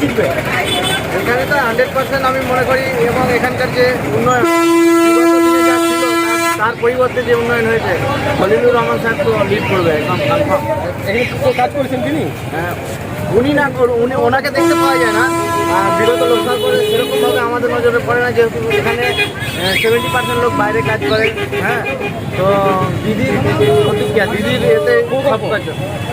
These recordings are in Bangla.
জিতবে। এখানে তো হান্ড্রেড পার্সেন্ট আমি মনে করি এবং এখানকার যে উন্নয়ন তার- পরিবর্তে যে উন্নয়ন হয়েছে খলিলুর রহমান সাহেব তো লিড করবে একদম কনফার্ম এখানে কাজ করেছেন তিনি? হ্যাঁ, উনি না করুন উনি ওনাকে দেখতে পাওয়া যায় না। আর বিগত লোকসাল করে সেরকমভাবে আমাদের নজরে পড়ে না যেহেতু এখানে সেভেন্টি পার্সেন্ট লোক বাইরে কাজ করে। হ্যাঁ তো দিদির প্রতিজ্ঞা দিদির এতে সব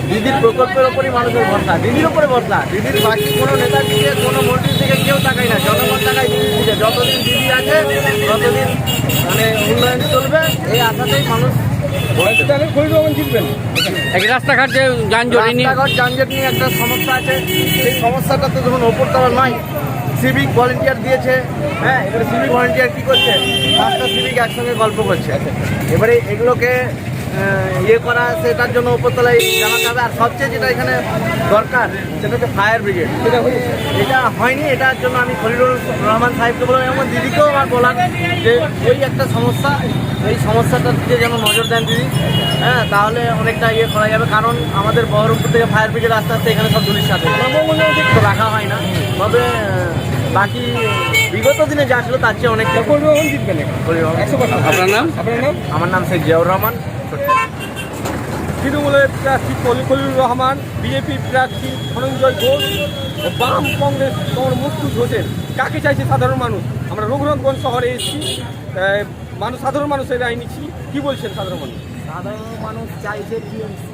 দিদির প্রকল্পের ওপরই মানুষের ভরসা। দিদির ওপরে ভরসা। দিদির বাকি কোনো নেতার দিকে কোনো মন্ত্রীর দিকে কেউ তাকায় না। জনগণ তাকায় দিদির দিকে। যতদিন দিদি আছে ততদিন মানে উন্নয়ন চলবে। এই আশাতেই মানুষ রাস্তাঘাট যে যানজট রাস্তাঘাট যানজট নিয়ে একটা সমস্যা আছে। সেই সমস্যাটা তো যখন ওপরতলা নয় সিভিক ভলেন্টিয়ার দিয়েছে। হ্যাঁ এবারে সিভিক ভলেন্টিয়ার কী করছে? পাঁচটা সিভিক একসঙ্গে গল্প করছে। এবারে এগুলোকে ইয়ে করা সেটার জন্য ওপরতলায় জানা যাবে আর সবচেয়ে যেটা এখানে দরকার সেটা হচ্ছে ফায়ার ব্রিগেড। এটা হয়নি এটার জন্য আমি খলিলুর রহমান সাহেবকে বললাম এবং দিদিকেও আমার বলার যে ওই একটা সমস্যা এই সমস্যাটার দিকে যেন নজর দেন দিদি। হ্যাঁ তাহলে অনেকটা ইয়ে করা যাবে। কারণ আমাদের বহরমপুর থেকে ফায়ার ব্রিগেড আস্তে আস্তে এখানে সব ধুলির সাথে। রাখা হয় না। তবে বাকি বিগত দিনে যা ছিল তার চেয়ে অনেক আপনার নাম? আপনার নাম? আমার নাম শেখ জিয়াউর রহমান। তৃণমূলের প্রার্থী খলি- রহমান বিজেপি প্রার্থী ধনঞ্জয় ঘোষ ও বাম কংগ্রেস তোমার মুক্তুজ হোসেন কাকে চাইছে সাধারণ মানুষ? আমরা রঘুনাথগঞ্জ শহরে এসেছি মানুষ সাধারণ মানুষের রায় নিচ্ছি। কি বলছেন সাধারণ মানুষ? সাধারণ মানুষ চাইছে টিএমসি।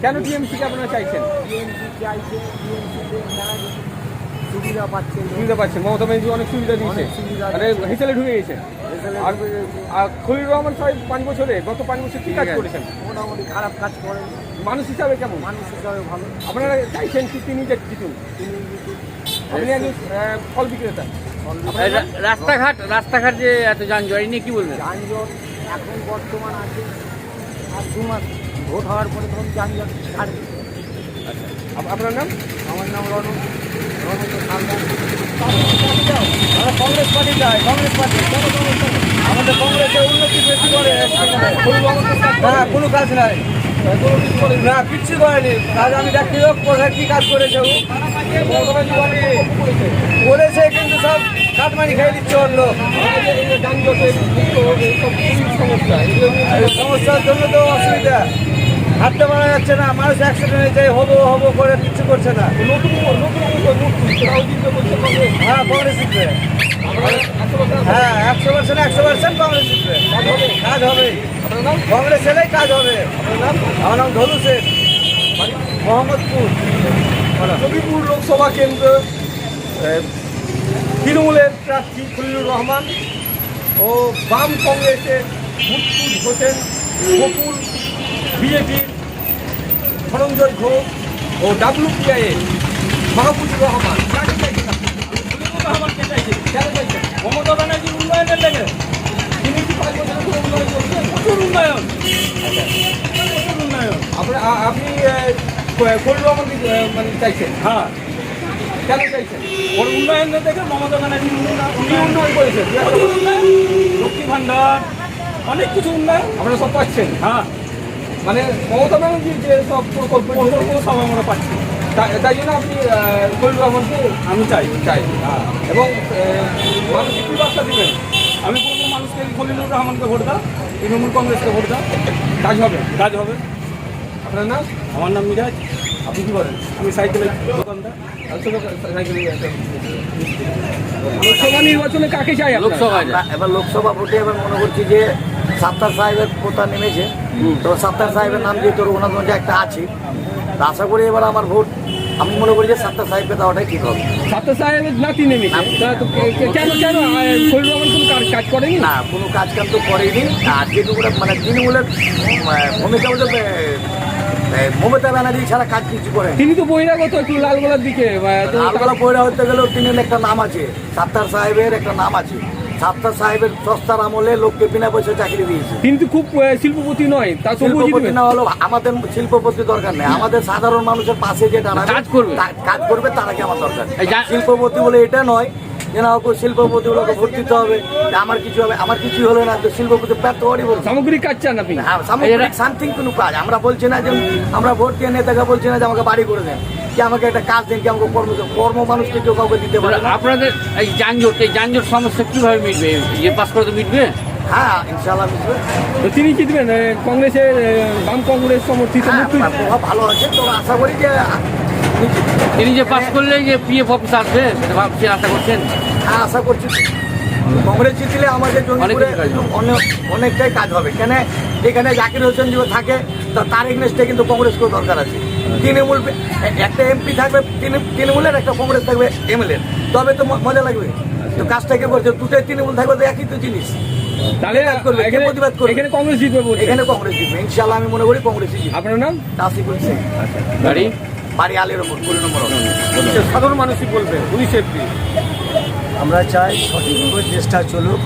কেন টিএমসিকে আপনারা চাইছেন? টিএমসি চাইছে টিএমসিতে সুবিধা পাচ্ছে। সুবিধা পাচ্ছেন মমতা ব্যানার্জি অনেক সুবিধা দিয়েছে। সুবিধা মানে হিসেলে ঢুকে গেছে। আর আর খলিল রহমান সাহেব পাঁচ বছরে গত পাঁচ বছর কি কাজ ঠিক আছে। করেছেন? মোটামুটি খারাপ কাজ করে। মানুষ হিসাবে কেমন? মানুষ হিসাবে ভালো। আপনারা চাইছেন কি তিনি যে জিতুন? আপনি একজন ফল বিক্রেতা। রাস্তাঘাট রাস্তাঘাট যে এত যানজট এই নিয়ে কি বলবেন? যানজট এখন বর্তমান আছে। আর দু মাস ভোট হওয়ার পরে তখন যানজট ছাড়বে। আপনার নাম? আমার নাম আমরা কংগ্রেস পার্টি চাই কংগ্রেস পার্টি আমাদের কংগ্রেসের উন্নতি বেশি করে হ্যাঁ কোনো কাজ নাই। না কিচ্ছু করেনি কাজ আমি দেখি লোক কোথায় কী কাজ করেছে করেছে কিন্তু সব কাটমানি খেয়ে দিচ্ছে এই সমস্যার জন্য তো অসুবিধা হাঁটতে মারা যাচ্ছে না, মানুষ অ্যাক্সিডেন্ট হয়েছে হব হব করে কিচ্ছু করছে না। হ্যাঁ কংগ্রেস জিতবে হ্যাঁ একশো পার্সেন্ট একশো পার্সেন্ট কংগ্রেস জিতবে কাজ হবে কংগ্রেস এলেই কাজ হবে। আমার নাম ধলু শেখ। মোহাম্মদপুর। কবিপুর লোকসভা কেন্দ্র তৃণমূলের প্রার্থী খলিলুর রহমান ও বাম কংগ্রেসের মুকুল হোসেন বকুল, বিজেপির ধনঞ্জয় ঘোষ ও ডাব্লিউপিআই এর মাহবুবুর রহমান। কেন মমতা ব্যানার্জির উন্নয়নের লেগে তিনি কি পাঁচ বছর ধরে উন্নয়ন করছেন? প্রচুর উন্নয়ন। প্রচুর উন্নয়ন। আপনি আপনি খলিলুর রহমানকে মানে চাইছেন। হ্যাঁ। কেন চাইছেন? ওর উন্নয়ন দেখে মমতা ব্যানার্জি উনি উন্নয়ন করেছেন। লক্ষ্মী ভান্ডার অনেক কিছু উন্নয়ন। আমরা সব পাচ্ছেন। হ্যাঁ। মানে মমতা ব্যানার্জির যে সব প্রকল্প সব আমরা পাচ্ছি। তাই জন্য আপনি খলিল রহমানকে আমি চাই। চাই। হ্যাঁ। এবং মানুষকে কী বার্তা দেবেন। আমি বলব মানুষকে খলিলুর রহমানকে ভোট দাও তৃণমূল কংগ্রেসকে ভোট দাও। কাজ হবে। কাজ হবে। আপনার নাম? আমার নাম মিরাজ। আপনি কি করেন? আমি সাইকেলের দোকানদার। লোকসভা নির্বাচনে কাকে চাই লোকসভায় আমরা এবার লোকসভা ভোটে এবার মনে করছি যে সাত্তার সাহেবের কোথা নেমেছে। তো সাত্তার সাহেবের নাম দিয়ে তোর ওনার একটা আছে। আশা করি এবার আমার ভোট আমি মনে করি যে সাত্তার সাহেবকে দেওয়াটাই ঠিক হবে। ছাত্র সাহেবের নাতি নেমেছে। কেন কেন রহমান কোনো কাজ- কাজ করেনি? না কোনো কাজ কাম তো করেনি আর যেটুকু মানে তৃণমূলের ভূমিকা বলতে মমতা ব্যানার্জি ছাড়া কাজ কিছু করে তিনি তো বহিরাগত একটু লালগোলার দিকে লালগোলা হতে গেলেও তিনি একটা নাম আছে। সাত্তার সাহেবের একটা নাম আছে। সাত্তার সাহেবের সস্তার আমলে লোককে বিনা পয়সা চাকরি দিয়েছে। তিনি তো খুব শিল্পপতি নয় তা শিল্পপতি না হলেও আমাদের শিল্পপতি দরকার নেই। আমাদের সাধারণ মানুষের পাশে যে দাঁড়াবে কাজ করবে। কাজ করবে তারাকে আমার দরকার। শিল্পপতি বলে এটা নয় যে না ওকে শিল্পপতি গুলোকে ভোট দিতে হবে আমার কিছু হবে আমার কিছু হলো না তো শিল্পপতি প্রাপ্ত হওয়ারই বলছে। সামগ্রিক কাজ চান আপনি? হ্যাঁ সামগ্রিক সামথিং কোনো কাজ। আমরা বলছি না যে আমরা ভোট দিয়ে নেতাকে বলছি না যে আমাকে বাড়ি করে দেন। কি আমাকে একটা কাজ দেন কি আমাকে কর্ম কর্ম মানুষকে কেউ কাউকে দিতে পারে আপনাদের এই যানজট এই যানজট সমস্যা কীভাবে মিটবে? ইয়ে পাস করে তো মিটবে? হ্যাঁ ইনশাল্লাহ তো তিনি জিতবেন কংগ্রেসের বাম কংগ্রেস সমর্থিত হ্যাঁ ভালো আছে তো আশা করি যে। তিনি যে পাস করলে যে পিএফ অফিস আসবে সেটা ভাবছেন আশা করছেন? হ্যাঁ আশা করছি। কংগ্রেস জিতলে আমাদের জঙ্গিপুরে অনেক কিছু কাজ হবে। অনেক অনেকটাই কাজ হবে। কেন এখানে জাকির হোসেন যদি থাকে তা তার এগনেস্টে কিন্তু কংগ্রেসকেও দরকার আছে। তৃণমূল একটা এমপি থাকবে তৃণ- তৃণমূলের একটা কংগ্রেস থাকবে এমএলএ তবে তো মজা লাগবে। তো কাজটা কে করছে? দুটোই তৃণমূল থাকবে তো একই তো জিনিস। তাহলে করবে, এখানে প্রতিবাদ করবে? এখানে কংগ্রেস জিতবে এখানে কংগ্রেস জিতবে। ইনশাল্লাহ আমি মনে করি কংগ্রেসই জিতবে। আপনার নাম? তাসিফুল শেখ গাড়ি বাড়ি? আলের ওপর কুড়ি নম্বর। সাধারণ মানুষই বলবে উনিশে এপ্রিল আমরা চাই সঠিকভাবে চেষ্টা চলুক।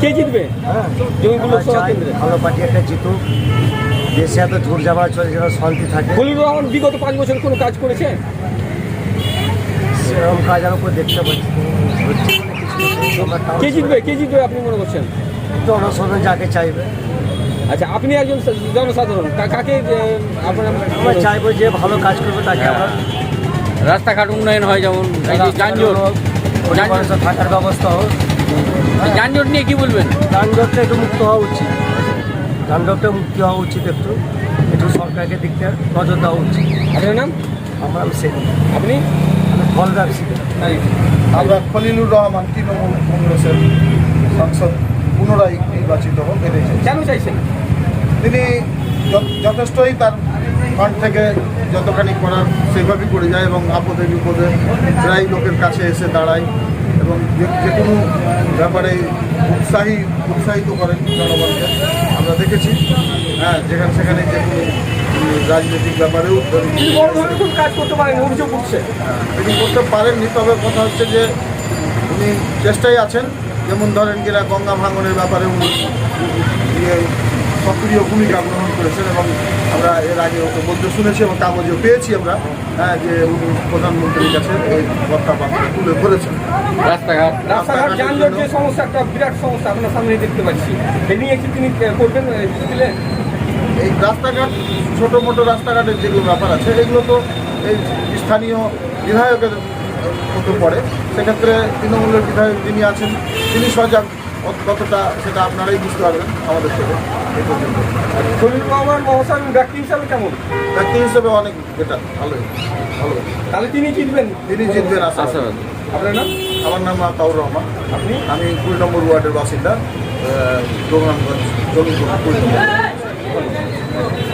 কে জিতবে? হ্যাঁ। ভালো পার্টি একটা জিতুক। দেশে এত ঝুট ঝামেলা চলে যেন শান্তি থাকে। খলিলুর রহমান বিগত পাঁচ বছর কোনো কাজ করেছে? সেরকম কাজ দেখতে পাচ্ছি কে জিতবে? কে জিতবে আপনি মনে করছেন? জনসাধারণ যাকে চাইবে। আচ্ছা আপনি একজন জনসাধারণ। কাকে আমরা চাইব যে ভালো কাজ করবে তাকে আমরা রাস্তাঘাট উন্নয়ন হয় যেমন যানজট। থাকার ব্যবস্থা হোক। যানজট নিয়ে কি বলবেন? যানজটটা একটু মুক্ত হওয়া উচিত। যানজটটা মুক্তি হওয়া উচিত একটু। একটু সরকারকে দিক থেকে নজর দেওয়া উচিত। আপনার নাম? আমরা সেই আপনি? আমি ফল ব্যবসায়ী আমরা খলিলুর রহমান তৃণমূল কংগ্রেসের সাংসদ পুনরায় নির্বাচিত হোক এটাই কেন চাইছেন? তিনি যথেষ্টই তার ফান্ড থেকে যতখানি করার সেভাবেই করে যায় এবং আপদে বিপদে প্রায় লোকের কাছে এসে দাঁড়ায়। যে যে কোনো ব্যাপারে উৎসাহী উৎসাহিত করেন জনগণকে। আমরা দেখেছি হ্যাঁ যেখানে সেখানে যে কোনো রাজনৈতিক ব্যাপারেও কাজ করতে পারেন অভিযোগ উঠছে। তিনি করতে পারেননি তবে কথা হচ্ছে যে উনি চেষ্টায় আছেন। যেমন ধরেন কিনা গঙ্গা ভাঙনের ব্যাপারে উনি সক্রিয় ভূমিকা গ্রহণ করেছেন এবং আমরা এর আগে ওকে বলতে শুনেছি এবং কাগজেও পেয়েছি আমরা হ্যাঁ যে উনি প্রধানমন্ত্রীর কাছে এই কথাবার্তা তুলে ধরেছেন রাস্তাঘাট। রাস্তাঘাট যানজট যে সমস্যা একটা বিরাট সমস্যা সামনে দেখতে পাচ্ছি। এই নিয়ে কি তিনি করবেন এ, দিলে এই রাস্তাঘাট ছোটো মোটো রাস্তাঘাটের যেগুলো ব্যাপার আছে এগুলো তো এই স্থানীয় বিধায়কের মতো পড়ে সেক্ষেত্রে তৃণমূলের বিধায়ক যিনি আছেন তিনি সজাগ কতটা সেটা আপনারাই বুঝতে পারবেন আমাদের থেকে। এই পর্যন্ত। খলিলুর রহমান মহাশয় ব্যক্তি হিসাবে কেমন? ব্যক্তি হিসাবে অনেক বেটার ভালোই ভালো। তাহলে তিনি জিতবেন। তিনি জিতবেন আশা। আপনার নাম? আমার নাম তাউর রহমান। আপনি? আমি কুড়ি নম্বর ওয়ার্ডের বাসিন্দা রঘুনাথগঞ্জ জমিপুর কুড়ি নম্বর।